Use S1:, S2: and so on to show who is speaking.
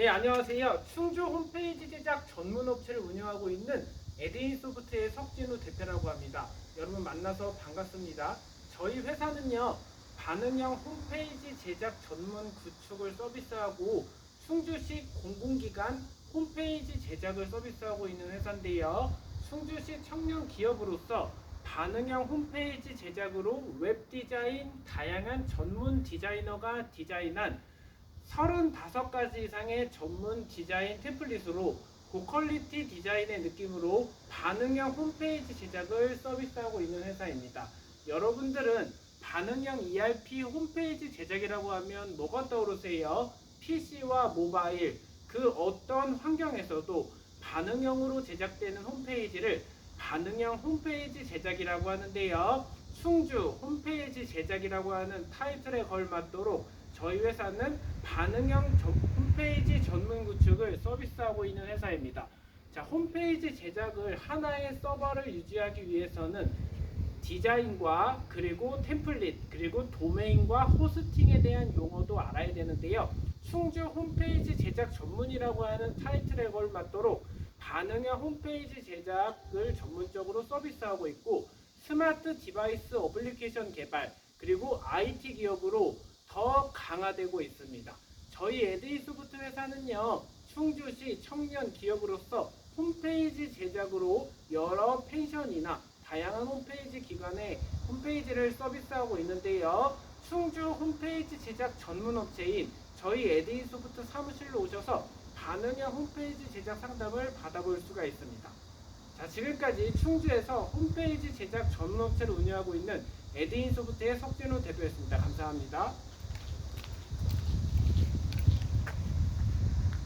S1: 네, 안녕하세요. 충주 홈페이지 제작 전문 업체를 운영하고 있는 에드인 소프트의 석진우 대표라고 합니다. 여러분 만나서 반갑습니다. 저희 회사는요, 반응형 홈페이지 제작 전문 구축을 서비스하고 충주시 공공기관 홈페이지 제작을 서비스하고 있는 회사인데요. 충주시 청년 기업으로서 반응형 홈페이지 제작으로 웹 디자인, 다양한 전문 디자이너가 디자인한 35가지 이상의 전문 디자인 템플릿으로 고퀄리티 디자인의 느낌으로 반응형 홈페이지 제작을 서비스하고 있는 회사입니다. 여러분들은 반응형 ERP 홈페이지 제작이라고 하면 뭐가 떠오르세요? PC와 모바일 그 어떤 환경에서도 반응형으로 제작되는 홈페이지를 반응형 홈페이지 제작이라고 하는데요. 충주 홈페이지 제작이라고 하는 타이틀에 걸맞도록 저희 회사는 반응형 전- 홈페이지 전문 구축을 서비스하고 있는 회사입니다. 자, 홈페이지 제작을 하나의 서버를 유지하기 위해서는 디자인과 그리고 템플릿 그리고 도메인과 호스팅에 대한 용어도 알아야 되는데요. 충주 홈페이지 제작 전문이라고 하는 타이틀에 걸맞도록 반응형 홈페이지 제작을 전문적으로 서비스하고 있고 스마트 디바이스 어플리케이션 개발 그리고 IT 기업으로 더 강화되고 있습니다. 저희 에드이 소프트 회사는요 충주시 청년 기업으로서 홈페이지 제작으로 여러 펜션이나 다양한 홈페이지 기관의 홈페이지를 서비스하고 있는데요. 충주 홈페이지 제작 전문 업체인 저희 에드이 소프트 사무실로 오셔서 반응형 홈페이지 제작 상담을 받아볼 수가 있습니다. 자, 지금까지 충주에서 홈페이지 제작 전문 업체를 운영하고 있는 에드인 소프트의 석진호 대표였습니다. 감사합니다.